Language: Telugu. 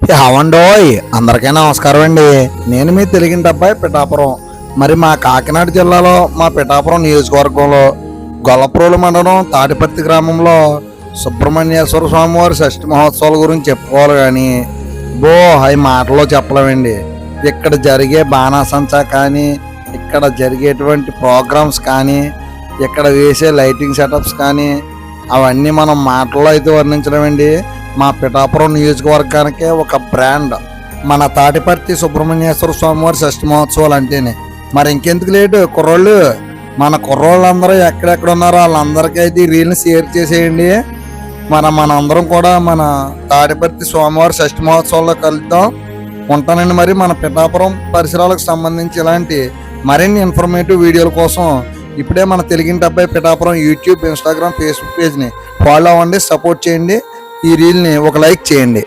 హవండోయ్ అందరికీ నమస్కారం అండి. నేను మీ తెలిగింటి అబ్బాయి పిఠాపురం. మరి మా కాకినాడ జిల్లాలో మా పిఠాపురం నియోజకవర్గంలో గొల్లప్రోలు మండలం తాటిపత్తి గ్రామంలో సుబ్రహ్మణ్యేశ్వర స్వామివారి షష్ఠి మహోత్సవాల గురించి చెప్పుకోవాలి కానీ బో అవి మాటలో చెప్పలేమండి. ఇక్కడ జరిగే బాణాసంచా కానీ ఇక్కడ జరిగేటువంటి ప్రోగ్రామ్స్ కానీ ఇక్కడ వేసే లైటింగ్ సెటప్స్ కానీ అవన్నీ మనం మాటల్లో అయితే వర్ణించలేమండి. మా పిఠాపురం నియోజకవర్గానికే ఒక బ్రాండ్. మన తాటిపర్తి సుబ్రహ్మణ్యేశ్వర స్వామివారి షష్ఠి మహోత్సవాలు అంటేనే. మరి ఇంకెందుకు లేటు? కుర్రోళ్ళు మన కుర్రోళ్ళందరూ ఎక్కడెక్కడ ఉన్నారో వాళ్ళందరికీ అయితే ఈ రీల్ని షేర్ చేసేయండి. మన మనందరం కూడా మన తాటిపర్తి స్వామివారి షష్ఠి మహోత్సవంలో కలుద్దాం. ఉంటానండి మరి మన పిఠాపురం పరిసరాలకు సంబంధించి ఇలాంటి మరిన్ని ఇన్ఫర్మేటివ్ వీడియోల కోసం ఇప్పుడే మన తెలుగింటి అబ్బాయి పిఠాపురం యూట్యూబ్ ఇన్స్టాగ్రామ్ ఫేస్బుక్ పేజ్ని ఫాలో అవ్వండి సపోర్ట్ చేయండి. ఈ రీల్ని ఒక లైక్ చేయండి.